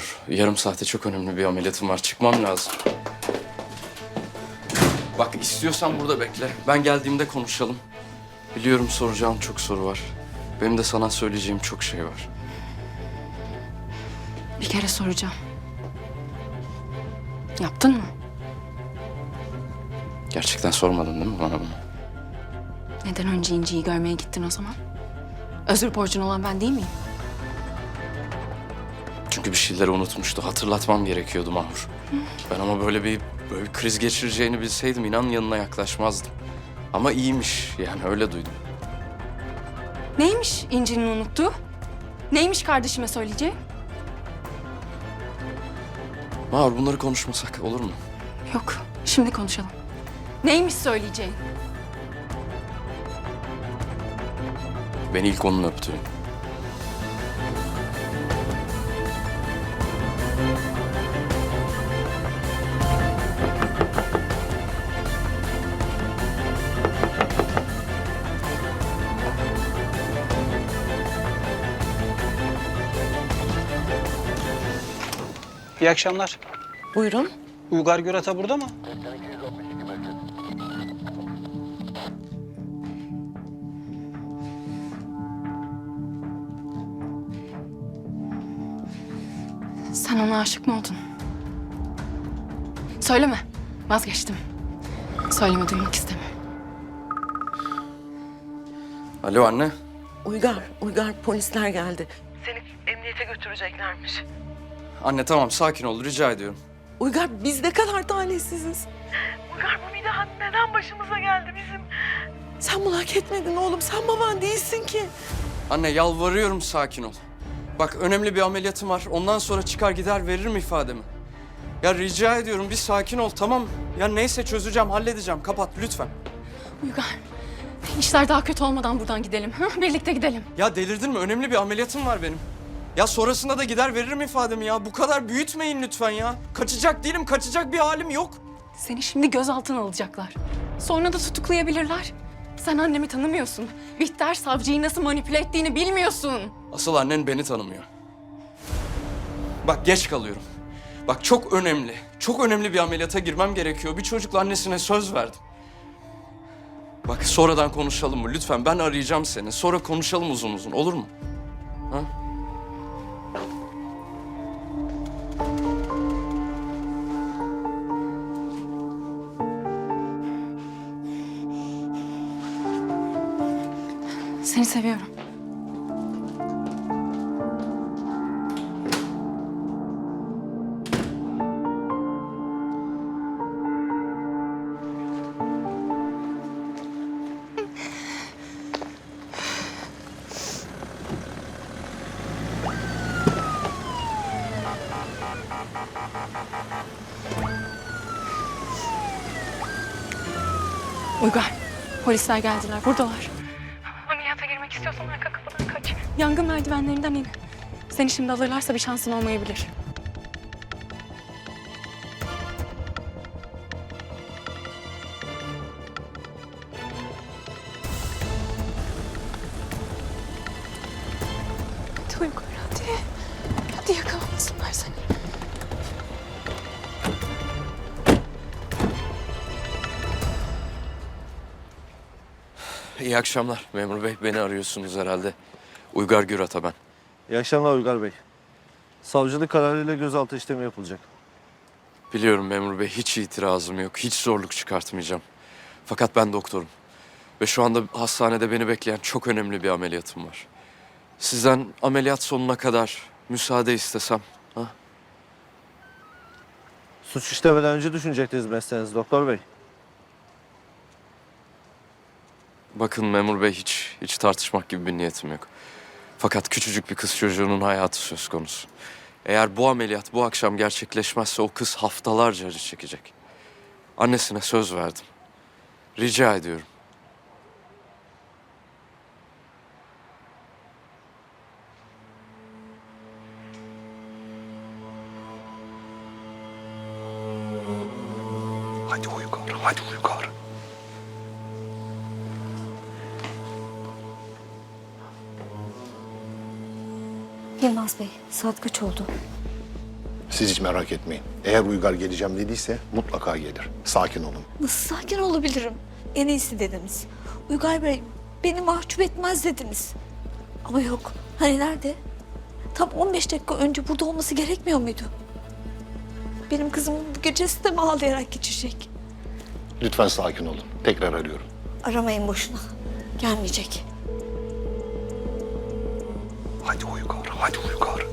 Mahur, yarım saate çok önemli bir ameliyatım var. Çıkmam lazım. Bak istiyorsan burada bekle. Ben geldiğimde konuşalım. Biliyorum soracağım çok soru var. Benim de sana söyleyeceğim çok şey var. Bir kere soracağım. Yaptın mı? Gerçekten sormadın değil mi bana bunu? Neden önce İnci'yi görmeye gittin o zaman? Özür borcun olan ben değil miyim? Çünkü bir şeyleri unutmuştu. Hatırlatmam gerekiyordu Mahur. Ben ama böyle bir böyle bir kriz geçireceğini bilseydim inan yanına yaklaşmazdım. Ama iyiymiş yani öyle duydum. Neymiş İnci'nin unuttuğu? Neymiş kardeşime söyleyeceği? Mahur bunları konuşmasak olur mu? Yok, şimdi konuşalım. Neymiş söyleyeceğin? Beni ilk onun öptü. İyi akşamlar. Buyurun. Uygar Görata burada mı? Sen ona aşık mı oldun? Söyleme. Vazgeçtim. Söyleme duymak istemiyorum. Alo anne. Uygar, Uygar polisler geldi. Seni emniyete götüreceklermiş. Anne tamam sakin ol rica ediyorum. Uygar biz ne kadar talihsiziz. Uygar bu daha neden başımıza geldi bizim? Sen bunu hak etmedin oğlum. Sen baban değilsin ki. Anne yalvarıyorum sakin ol. Bak önemli bir ameliyatım var. Ondan sonra çıkar gider veririm ifademi. Ya rica ediyorum bir sakin ol tamam. Ya neyse çözeceğim halledeceğim. Kapat lütfen. Uygar, işler daha kötü olmadan buradan gidelim. Birlikte gidelim. Ya delirdin mi? Önemli bir ameliyatım var benim. Ya sonrasında da gider veririm ifademi ya. Bu kadar büyütmeyin lütfen ya. Kaçacak değilim, kaçacak bir halim yok. Seni şimdi gözaltına alacaklar. Sonra da tutuklayabilirler. Sen annemi tanımıyorsun. Bihter savcıyı nasıl manipüle ettiğini bilmiyorsun. Asıl annen beni tanımıyor. Bak geç kalıyorum. Bak çok önemli, çok önemli bir ameliyata girmem gerekiyor. Bir çocukla annesine söz verdim. Bak sonradan konuşalım mı? Lütfen ben arayacağım seni. Sonra konuşalım uzun uzun olur mu? Ha? Seni seviyorum. Uygar, polisler geldiler. Buradalar. Yangın merdivenlerinden in. Seni şimdi alırlarsa bir şansın olmayabilir. Hadi hadi. Hadi yakalamasınlar seni. İyi akşamlar memur bey. Beni arıyorsunuz herhalde. Uygar Gürat'a ben. İyi akşamlar Uygar Bey. Savcılık kararıyla gözaltı işlemi yapılacak. Biliyorum memur bey hiç itirazım yok. Hiç zorluk çıkartmayacağım. Fakat ben doktorum. Ve şu anda hastanede beni bekleyen çok önemli bir ameliyatım var. Sizden ameliyat sonuna kadar müsaade istesem. Ha? Suç işlemeden önce düşünecektiniz mesleğinizi Doktor Bey. Bakın memur bey hiç hiç tartışmak gibi bir niyetim yok. Fakat küçücük bir kız çocuğunun hayatı söz konusu. Eğer bu ameliyat bu akşam gerçekleşmezse o kız haftalarca acı çekecek. Annesine söz verdim. Rica ediyorum. Hadi Uygar, hadi Uygar. Yılmaz Bey, saat kaç oldu? Siz hiç merak etmeyin. Eğer Uygar geleceğim dediyse mutlaka gelir. Sakin olun. Nasıl sakin olabilirim? En iyisi dediniz. Uygar Bey beni mahcup etmez dediniz. Ama yok. Hani nerede? Tam 15 dakika önce burada olması gerekmiyor muydu? Benim kızım bu gecesi de mi ağlayarak geçecek? Lütfen sakin olun. Tekrar arıyorum. Aramayın boşuna. Gelmeyecek. Hadi Uygar, hadi Uygar.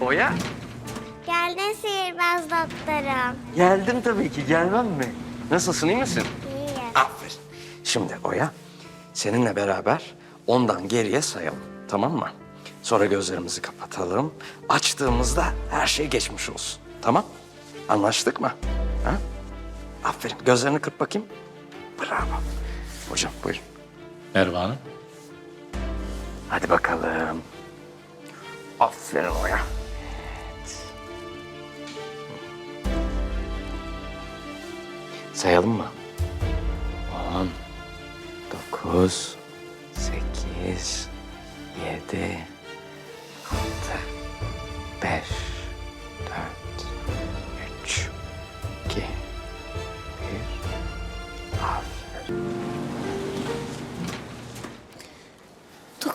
Oya? Geldin sihirbaz doktorum. Geldim tabii ki. Gelmem mi? Nasılsın, iyi misin? İyi. Aferin. Şimdi Oya, seninle beraber ondan geriye sayalım. Tamam mı? Sonra gözlerimizi kapatalım. Açtığımızda her şey geçmiş olsun. Tamam? Anlaştık mı? Ha? Aferin. Gözlerini kırp bakayım. Bravo. Hocam buyurun. Merhaba Hanım. Hadi bakalım. Aferin Oya. Evet. Sayalım mı? On, dokuz, sekiz, yedi, altı, beş,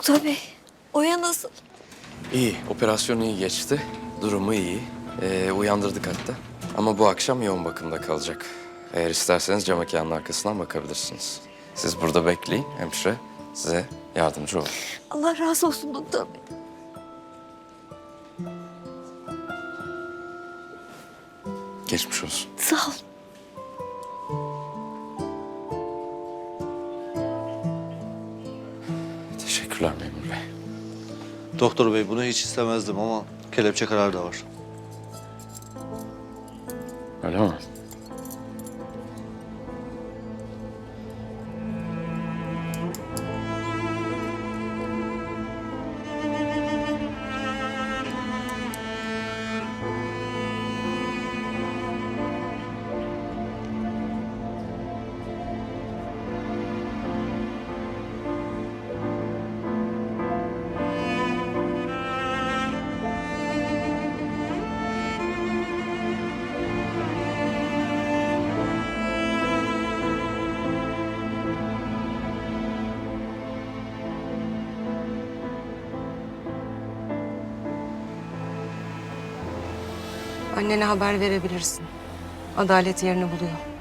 Doktor Bey, Oya nasıl? İyi, operasyon iyi geçti. Durumu iyi. Ee, uyandırdık hatta. Ama bu akşam yoğun bakımda kalacak. Eğer isterseniz cam mekanın arkasından bakabilirsiniz. Siz burada bekleyin, hemşire size yardımcı olur. Allah razı olsun doktor bey. Geçmiş olsun. Sağ ol. Teşekkürler memur bey. Doktor bey bunu hiç istemezdim ama kelepçe kararı da var. Öyle mi? Annene haber verebilirsin. Adalet yerini buluyor.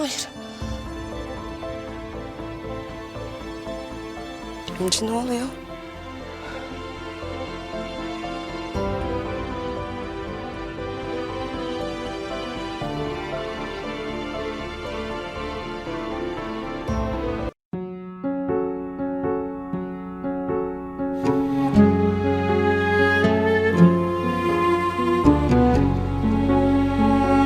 Hayır. İnci ne oluyor?